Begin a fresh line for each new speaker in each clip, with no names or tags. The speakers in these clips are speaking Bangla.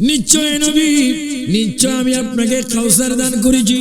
নিশ্চয় নবী, নিশ্চয় আমি আপনাকে কাউসার দান করেছি।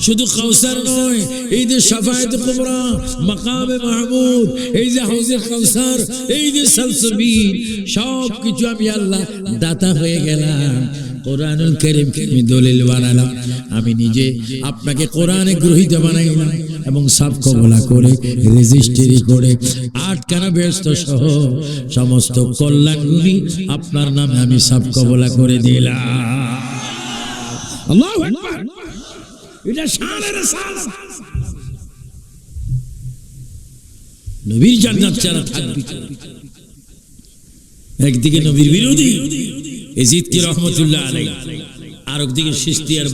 শুধু কাউসার নয়, এই যে সাফায়াত কুবরা, মাকামে মাহমুদ, এই যে হাউজে কাউসার, এই যে সালসবিল সব কিছু আমি আল্লাহ দাতা হয়ে গেলাম। কোরআনুল করিমকে আমি দলিল বানালাম। আমি নিজে আপনাকে কোরআনে গ্রহীত বানাইলাম এবং সাফ কবলা করে, রেজিস্ট্রি করে আটখানা ব্যস্ত সহ সমস্ত কল্যাণগুলি আপনার নামে আমি সাফ কবলা করে দিলাম। নবীর জান্নাত যারা থাকবে, একদিকে নবীর বিরোধী কি রহমতুল্লাহ আলাই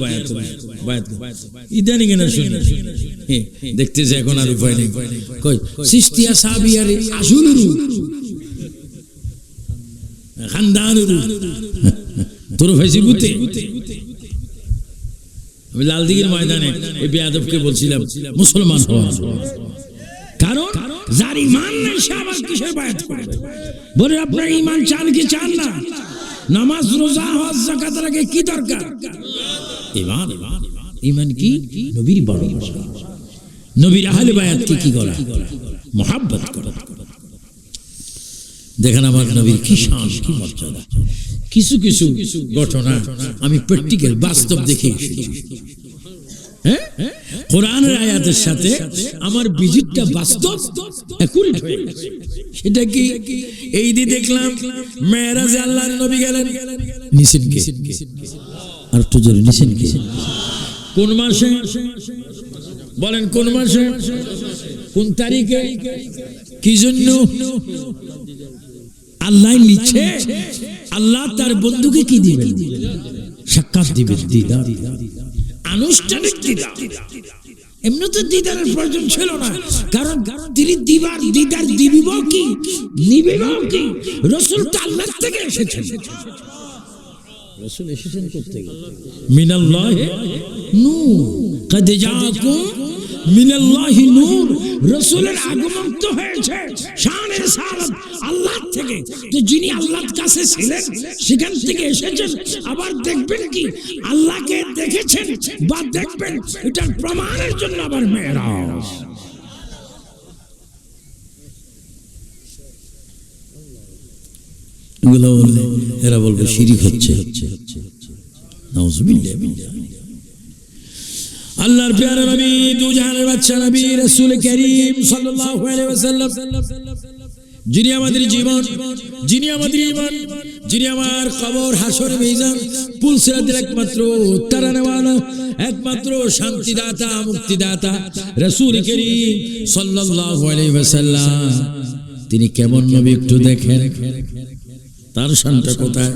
বায়াত বায়াত ইদানিং শুনি। এখন আর উপায় নেই। কই খানদানুরু। তোর ফেসিবুতে আমি ময়দানে এই বেয়াদবকে বলছিলাম, মুসলমান হওয়া। কারণ যার ইমান নেই, সে আবার কিসের বায়াত করবে বলে, আপনার ইমান চান কি চান না? নামাজ রোজা হজ জাকাত লাগে কি দরকার? ইমান। ইমান কি? নবীর বড় নবীর আহলে বায়াত কি করা মোহাব্বত করা। দেখেন আমার নবীর কি শান, কি মর্যাদা। কিছু কিছু ঘটনা আমি প্র্যাকটিক্যাল, বাস্তব দেখে কোরআনের আয়াতের সাথে আমার ভিজিটটা বাস্তব? অ্যাকুরেট। সেটা কি? এই দিয়ে দেখলাম, মেয়েরাজে আল্লাহর নবী গেলেন। নিছেন আর একটু জোরে নিছেন কোন মাসে? বলেন, কোন মাসে? কোন তারিখে? কি জন্য? আল্লাহ নিচ্ছে। আল্লাহ তার বন্ধুকে কি দিবেন? সাক্ষাৎ দিবেন। দিদার। আনুষ্ঠানিক দিদার। এমনি তো দিদারের প্রয়োজন ছিল না কারণ তিনি দিবার দিদার দিবিব কি নিবিব কি রসুল তো আল্লাহ থেকে এসেছেন। রসুল এসেছেন করতে মিনাল্লাহ কদ জাকুম মিনাল্লাহি নূর রসুলের আগমন তো হয়েছে সালাত আল্লাহ থেকে তো যিনি আল্লাহর কাছে ছিলেন, সেখান থেকে এসেছেন। আবার দেখবেন কি? আল্লাহকে দেখেছেন বা দেখবেন, এটার প্রমাণের জন্য আবার মেয়েরাজ। আল্লাহর নবী, দু বাচ্চা নবী, রাসূল করিম সাল্লাল্লাহু যিনি আমাদের জীবন, যিনি আমাদের ইমান যিনি আমার খবর হাসর, মিজান, পুলসিরাতের একমাত্র তারা নেওয়ানো একমাত্র শান্তিদাতা, মুক্তিদাতা, রসুল করিম সাল্লাল্লাহু আলাইহি ওয়াসাল্লাম। তিনি কেমন নবী একটু দেখেন। তার সন্তান কোথায়?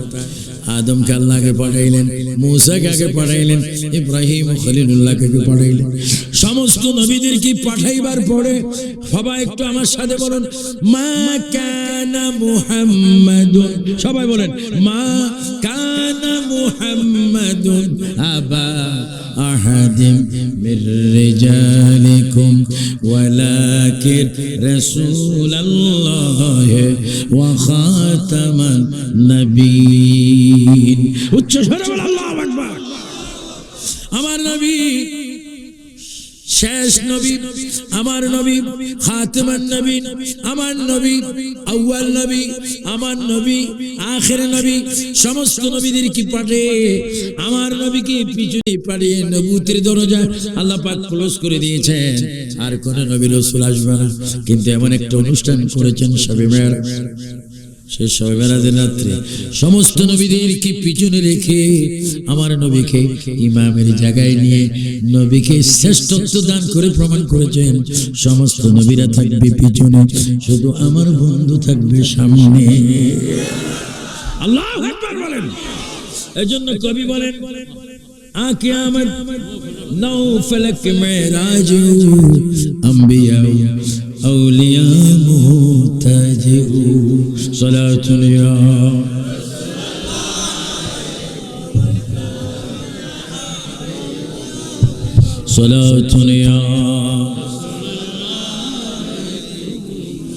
আদমকে আল্লাহকে পাঠাইলেন, মুসাকে আগে পাঠাইলেন ইব্রাহিম খলিলুল্লাহকে পাঠাইলেন? সমস্ত নবীদের কি পাঠাইবার পরে সবাই একটু আমার সাথে বলেন, মা কানা মুহাম্মাদ সবাই বলেন, মা কানা মুহাম্মাদুন আবা আহাদিম মির রিজালিকুম ওয়ালাকিন রাসূলুল্লাহ ওয়া খাতামান নবীন উচ্চ স্বরে বল আল্লাহু আকবার। আমার নবী শেষ নবী, আমার নবী, খাতমান নবী, আমার নবী, আউয়াল নবী, আমার নবী, আখের নবী, সমস্ত নবীদের কি পাঠে আমার নবীকে পিছনে পাঠিয়ে নবুতির দরজা আল্লাহ পাক ক্লোজ করে দিয়েছেন। আর কোন নবী রসুল আসবে না। কিন্তু এমন একটা অনুষ্ঠান করেছেন সবে মেয়ের সে সবে মেরাজের রাত্রে। সমস্ত নবীদের কি পিছনে রেখে আমার নবীকে ইমামের জায়গায় নিয়ে নবীকে শ্রেষ্ঠত্ব দান করে প্রমাণ করেছেন। সমস্ত নবীরা থাকবে পিছনে শুধু আমার বন্ধু থাকবে সামনে। আল্লাহ বলেন। এজন্য কবি বলেন আকে আমার নৌ ফলক মেরাজ আম্বিয়া أولياء متجئون صلاة يا صلاة يا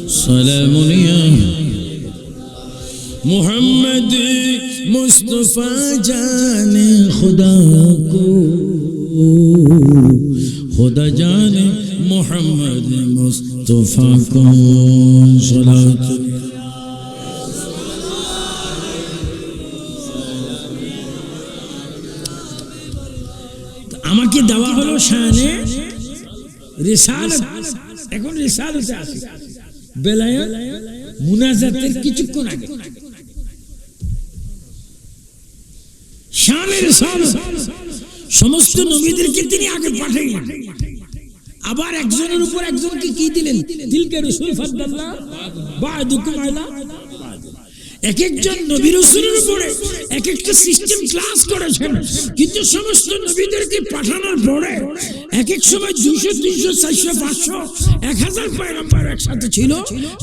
سلام يا محمد مصطفى جان خدا کو خدا جان محمد مصطفى کو صلاة আমাকে দেওয়া হলো শানে রিসালত এখন রিসালতে আছে বেলায় মুনাজাতের কিছুক্ষণ আগে শানে রিসালত সমস্ত নবীদেরকে তিনি আগে পাঠাইলেন আবার একজনের উপর একজনকে কি দিলেন? দিলকে রসুল ফাদ্দাল্লাহ, বাদুকুম আলা এক একজন নবী রসুলের উপরে এক একটা সিস্টেম ক্লাস করেছেন। কিন্তু সমস্ত নবীদেরকে পাঠানোর পরে এক এক সময় দুইশো, তিনশো, চারশো, পাঁচশো, এক হাজার পয়গম্বর একসাথে ছিল।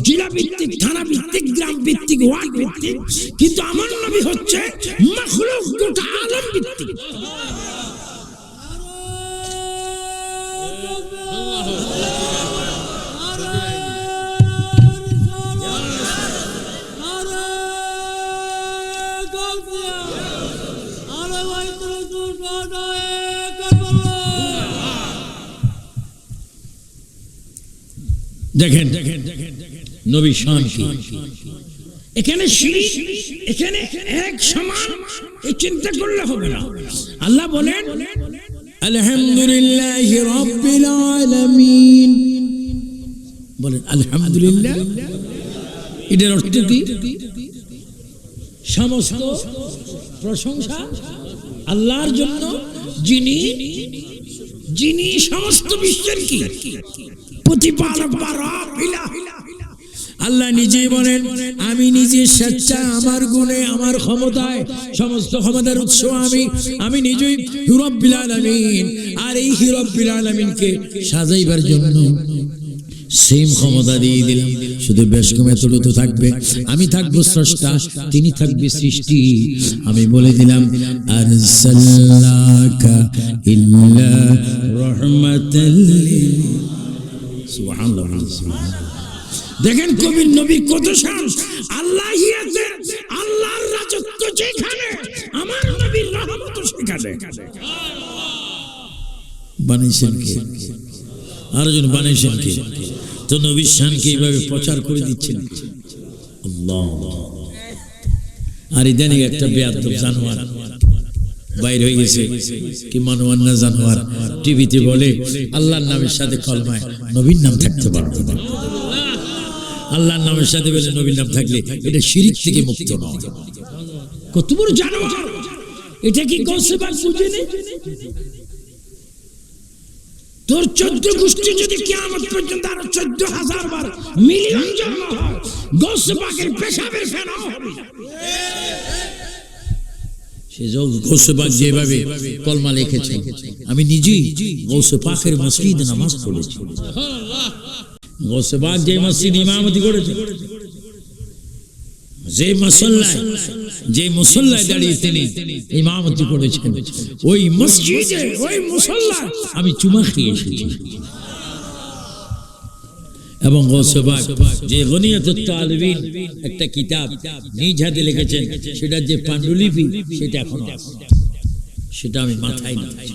জেলা ভিত্তিক, থানা ভিত্তিক, গ্রাম ভিত্তিক, ওয়ার্ড ভিত্তিক। কিন্তু আমার নবী হচ্ছে মখলুক গোটা আলম ভিত্তিক। দেখেন দেখেন নবী শান কি? এখানে সিঁড়ি এখানে এক সমান এই চিন্তা করলে হবে না। আল্লাহ বলেন আলহামদুলিল্লাহ রাব্বিল আলামিন। বলেন, আলহামদুলিল্লাহ? এটার অর্থ কি? সমস্ত প্রশংসা আল্লাহর জন্য, যিনি যিনি সমস্ত বিশ্বের কি? প্রতিপালক বা রব ইলাহ। আল্লাহ নিজে বলেন, আমি নিজে স্বেচ্ছা, আমার গুণে, আমার ক্ষমতায় সমস্ত ক্ষমতার উৎস আমি আমি নিজেই হিরব্বিল আলামিন। আর এই হিরব্বিল আলামিনকে সাজাইবার জন্য সেম ক্ষমতা দিয়ে দিলাম। শুধু বেশ কমে তো থাকবে। আমি থাকব স্রষ্টা, তিনি থাকবে সৃষ্টি। আমি বলে দিলাম আর সুবহানাল্লাহ। দেখেন কবির নবী কত শান। আল্লাহ আল্লাহর রাজত্ব যেখানে, আমার নবীর রহমত সেখানে। বানিয়েছেন কে? আরেকজন বানিয়েছেন কে? তো নবীর শানকে এইভাবে প্রচার করে দিচ্ছেন? আল্লাহ। আর ইদানিং একটা বেয়াদব জানোয়ার বাইর হয়ে গেছে। কি মানোয়ার না জানোয়ার? টিভিতে বলে, আল্লাহর নামের সাথে কলমায় নবীর নাম থাকতে পারবে না। আল্লাহর নামের সাথে বলে নবীর নাম থাকলে এটা শিরিক থেকে মুক্ত নয়। কত বড় জানোয়ার। এটা কি গৌসেবাগ বুঝে নেই তোর চোদ্দ গোষ্ঠী যদি কেমন পর্যন্ত আরও চোদ্দ হাজার বার মিলিয়ন জন্ম হয় পেশাবের ফেনা আমি নিজেই গৌসে পাখের মসজিদ নামাজ পড়েছি। গৌসেবাগ যে মসজিদ ইমামতি করেছে, যে মসল্লায়, যে মুসল্লায় দাঁড়িয়ে তিনি ইমামতি করেছেন, ওই মসজিদে ওই মুসল্লায় আমি চুমা খেয়ে এসেছি। এবং গৌসবাগ যে গনিয়তুত তালিবিন একটা কিতাব নিজ হাতে লিখেছেন সেটা যে পাণ্ডুলিপি সেটা এখন সেটা আমি মাথায় নিয়েছি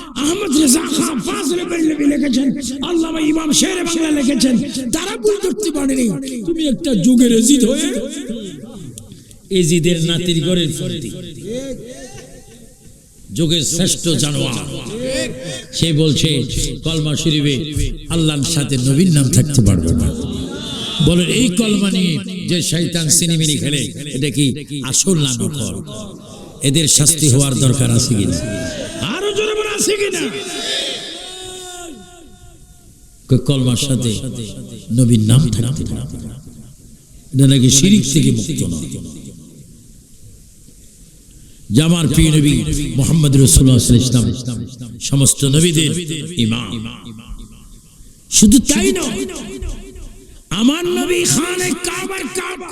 আহমদ রেজা লিখেছেন ইমাম লিখেছেন, তারা পারেনি। তুমি একটা যুগের নাতির যুগের শ্রেষ্ঠ জানোয়ার। সে বলছে, কলমা শরীফে আল্লাহর সাথে নবীর নাম থাকতে পারবে না। বলেন, এই কলমা নিয়ে যে শৈতান সিনেমিনি খেলে, এটা কি আসল না এদের শাস্তি হওয়ার দরকার আছে কিনা? আছে কিনা কলমার সাথে নবীর নাম থাকতে এটা নাকি শিরিক থেকে মুক্ত নয়। যে প্রিয় নবী মোহাম্মদ রসুল্লাহ ইসলাম সমস্ত নবীদের ইমাম। শুধু তাই নয়, আমার নবী খানে কাবার কাবা।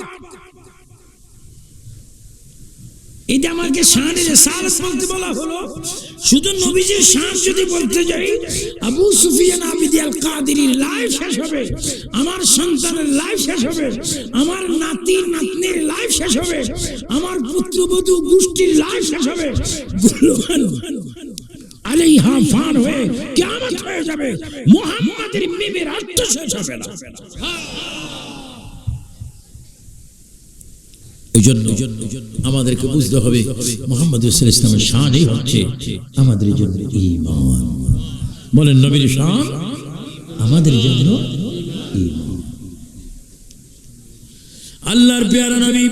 এটা আমাকে শানের সালাস বলতে বলা হলো। শুধু নবীজির শান যদি বলতে যাই, আবু সুফিয়ান আবিদি আল কাদিরির লাইফ শেষ হবে, আমার সন্তানের লাইফ শেষ হবে, আমার নাতি, নাতনির লাইফ শেষ হবে, আমার পুত্রবধূ গোষ্ঠীর লাইফ শেষ হবে। আলাইহা ফান হয়ে কিয়ামত হয়ে যাবে, মুহাম্মাদের মিমের অর্থ শেষ হবে না। এই জন্য আমাদেরকে বুঝতে হবে, মোহাম্মদ রসুল ইসলামের শানই হচ্ছে আমাদের জন্য ইমান বলেন, নবীর শান আমাদের জন্য। আল্লাহর পেয়ারা নবী,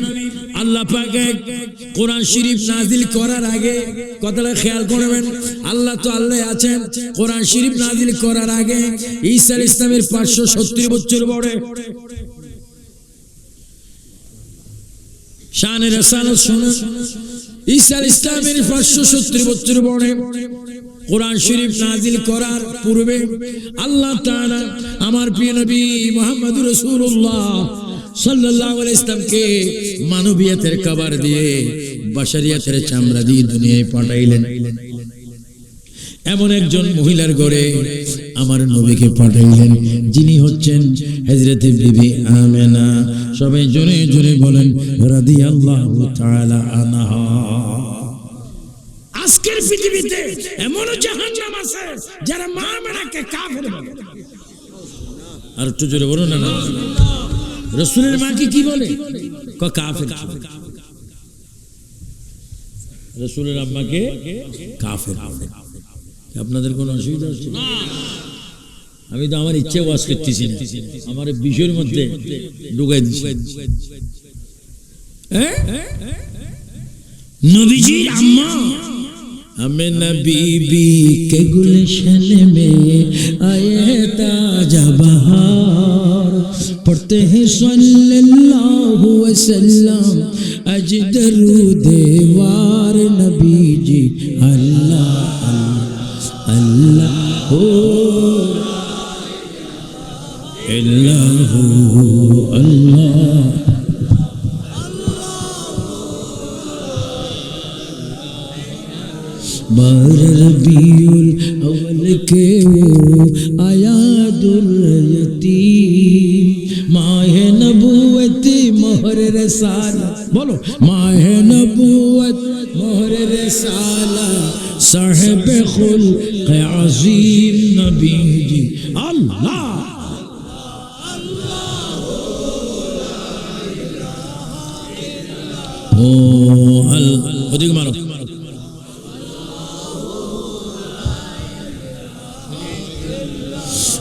আল্লাহ পাকে কোরআন শরীফ নাজিল করার আগে কথাটা খেয়াল করবেন, আল্লাহ তো আল্লাহ আছেন কোরআন শরীফ নাজিল করার আগে ঈসা ইসলামের পাঁচশো সত্তর বছর বড় শানের রেসালত শুনুন। ঈসা ইসলামের পাঁচশো সত্তর বছর বড়ে কোরআন শরীফ নাজিল করার পূর্বে আল্লাহ তাআলা আমার প্রিয় নবী মোহাম্মদ রসুল্লাহ এমন একজন মহিলার আমার নবীকে পাঠাইলেন, যিনি হচ্ছেন হজরতে বিবি আমেনা সবাই জোরে জোরে বলেন রাদি আল্লাহ আজকের পৃথিবীতে জাহান্নাম আছে যারা মা মেনাকে কাফের বলে। আর একটু জোরে বলুন না না। রসুলের মাকে কি বলে? কাফের রসুলের আম্মাকে কাফের আপনাদের কোনো অসুবিধা হচ্ছে? না? আমি তো আমার ইচ্ছে ওয়াজ করতেছি না আমার এই বিষয়ের মধ্যে ঢুকাই দিচ্ছি হ্যাঁ? নবীজির আম্মা हमें बीबी के गुलशन में आए ताजा बहार पढ़ते हैं सल्लल्लाहु अलैहि वसल्लम अज दरूदेवार नबी जी কেউ আয়াদুল ইয়তীম? মাহে নবুয়তি মোহর রসালা। বলো, মাহে নবুয়ত মোহর রসালা সাহেব খুল আজিম নবী জি আল্লাহ!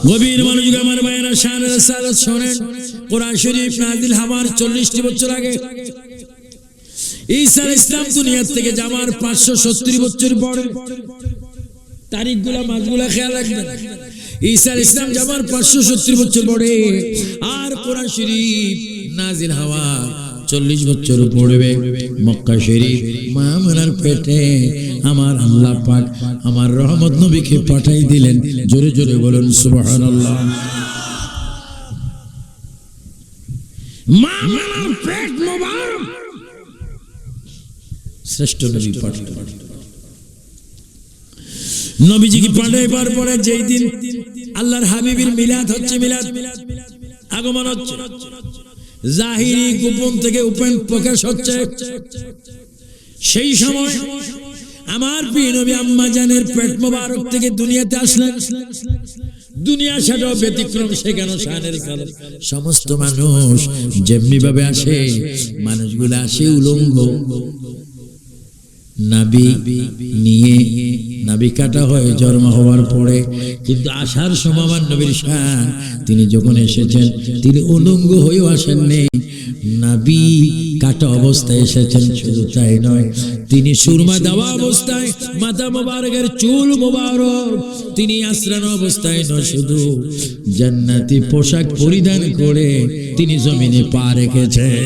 গভীর মনোযোগ আমার ভাইয়েরা, শানের সালাত শোনেন। কোরআন শরীফ নাজিল হওয়ার চল্লিশটি বছর আগে। ঈসা ইসলাম দুনিয়ার থেকে যাওয়ার পাঁচশো সত্তর বছর পরে তারিখগুলা, মাসগুলা খেয়াল রাখবেন। ঈসা ইসলাম যাওয়ার পাঁচশো সত্তর বছর পরে আর কোরআন শরীফ নাজিল হওয়া চল্লিশ বছর পড়বে মক্কা শরীফ মা মনার পেটে আমার আল্লাহ পাক আমার রহমত নবীকে পাঠাই দিলেন জোরে জোরে বলুন মোবারক শ্রেষ্ঠ নবীজিকে পাঠাইবার পরে আল্লাহর হচ্ছে আগমন হচ্ছে জাহিরি গোপন থেকে ওপেন প্রকাশ হচ্ছে। সেই সময় আমার প্রিয় নবী আম্মা জানের পেট মোবারক থেকে দুনিয়াতে আসলেন। দুনিয়া সেটাও ব্যতিক্রম সেখানে সাহানের কাল। সমস্ত মানুষ যেমনি ভাবে আসে মানুষগুলো আসে উলঙ্গ। নাবি নিয়ে নাবি কাটা হয় জন্ম হওয়ার পরে কিন্তু আসার সময় নবীর তিনি যখন এসেছেন, তিনি উলঙ্গ হয়েও আসেননি। নাবি কাটা অবস্থায় এসেছেন, শুধু তাই নয়, তিনি সুরমা দেওয়া অবস্থায় মাথা মোবারকের চুল মোবারক, তিনি আশ্রানো অবস্থায় নয়, শুধু জান্নাতি পোশাক পরিধান করে তিনি জমিনে পা রেখেছেন।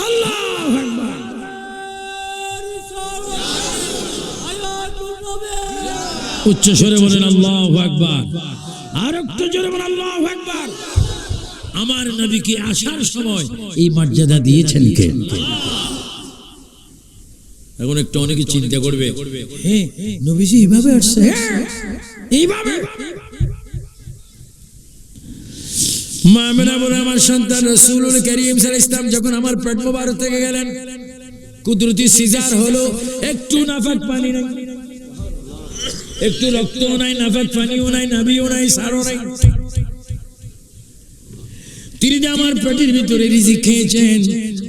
উচ্চ স্বরে বলেন আল্লাহু আকবার। আর একটু জোরে বলেন আল্লাহু আকবার। আমার নবীকে আসার সময় এই মর্যাদা দিয়েছেন কে? এখন একটু অনেকে চিন্তা করবে হ্যাঁ নবীজি এইভাবে আসছে? এইভাবে। মামেনা বলে আমার সন্তান রসুলুল করিম সাল্লাল্লাহু ইসলাম যখন আমার পেট মোবারক থেকে গেলেন কুদরতি সিজার হলো একটু নাফাক পানি নাই। একটু রক্তও নাই নাফাক পানিও নাই নাবিও নাই, সারও নাই। তিনি যে আমার পেটের ভিতরে রিজিক খেয়েছেন,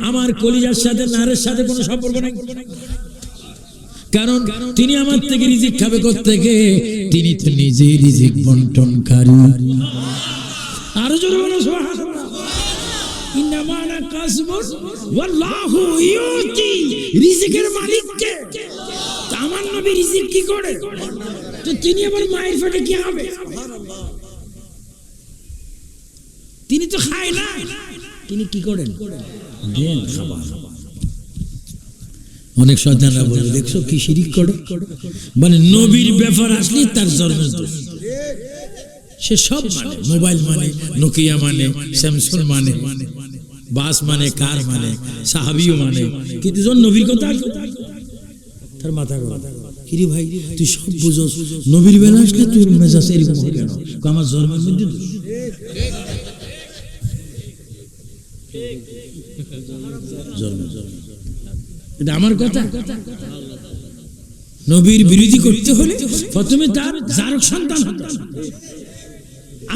আমার কলিজার সাথে, নারের সাথে কোনো সম্পর্ক নেই। কারণ তিনি আমার থেকে রিজিক খাবে থেকে তিনি তো নিজেই রিজিক বন্টনকারী। আরও জোরে বলো, সুবহানাল্লাহ। ইন্নামা আনা কাসবুন ওয়াল্লাহু ইউতি, রিজিকের মালিক কে আমার নবী রিজিক কি করে? তো তিনি আবার মায়ের পেটে কি হবে? তিনি তো খায় না। তিনি কি করেন? দেন খাবার অনেক শয়তানরা বলে, দেখছ কি শিরিক করে? মানে নবীর ব্যাপার আসলে তার জন্মের দোষ সে সব মানে মোবাইল মানে নোকিয়া মানে স্যামসুং মানে বাস মানে কার মানে সাহাবিও মানে। কিন্তু নবীর কথা তার মাথা গরম। কিরে ভাই, তুই সব বুঝোস। নবীর বেলা আসলে তোর মেজাজ এরকম কেন? আমার জন্মের মধ্যে। এটা আমার কথা। নবীর বিরোধী করতে হলে প্রথমে তার জারক সন্তান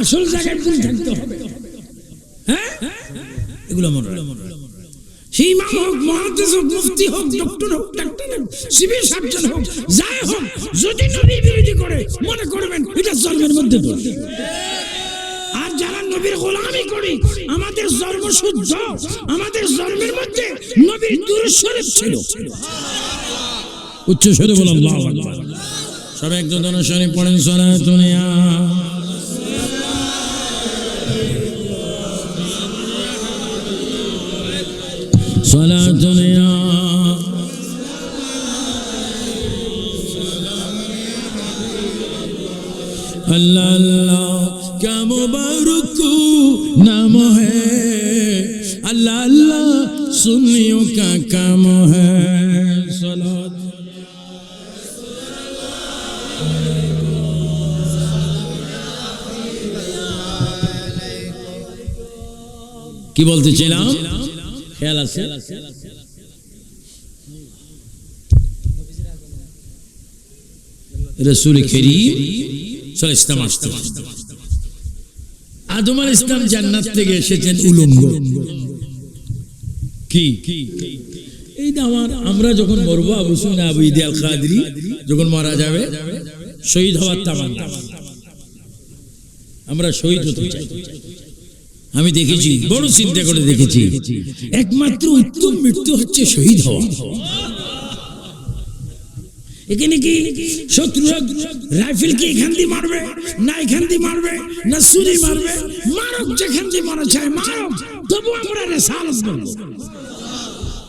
আসল জায়গায় কোন থাকতে হবে। হ্যাঁ? এগুলো মনে। হোক মহাদেশ হোক মুফতি হোক, ডক্টর হোক, ডাক্তার হোক সিভিল সার্জন হোক যাই হোক, যদি নবী বিরোধী করে, মনে করবেন এটা জন্মের মধ্যে আর যারা নবীর গোলামি করি, আমাদের জন্ম শুদ্ধ, আমাদের জন্মের মধ্যে নবীর ছিল। উচ্চ স্বরে বল সব একজন পড়েন সরা দুনিয়া اللہ اللہ، کیا مبارک نام ہے؟ اللہ اللہ، سنیوں کا کام ہے۔ سلاد কি বলতে চাইলাম খেয়াল سے رسول کریم সাল ইসলাম আসতে আদম আল ইসলাম জান্নাত থেকে এসেছেন উলঙ্গ। কি? এই আমার আমরা যখন মরবো আবু সুনা আবু ইদি আল খাদরি যখন মারা যাবে শহীদ হওয়ার তামান্না। আমরা শহীদ হতে চাই। আমি দেখেছি বড় চিন্তা করে দেখেছি। একমাত্র উত্তম মৃত্যু হচ্ছে শহীদ হওয়া। এখানে কি শত্রুরা রাইফেল কি এখান দিয়ে মারবে? না এখান দিয়ে মারবে? না সুরি মারবে? মারক যেখান দিয়ে মারা চায় মারক। তবু আমরা রেসাল বলব।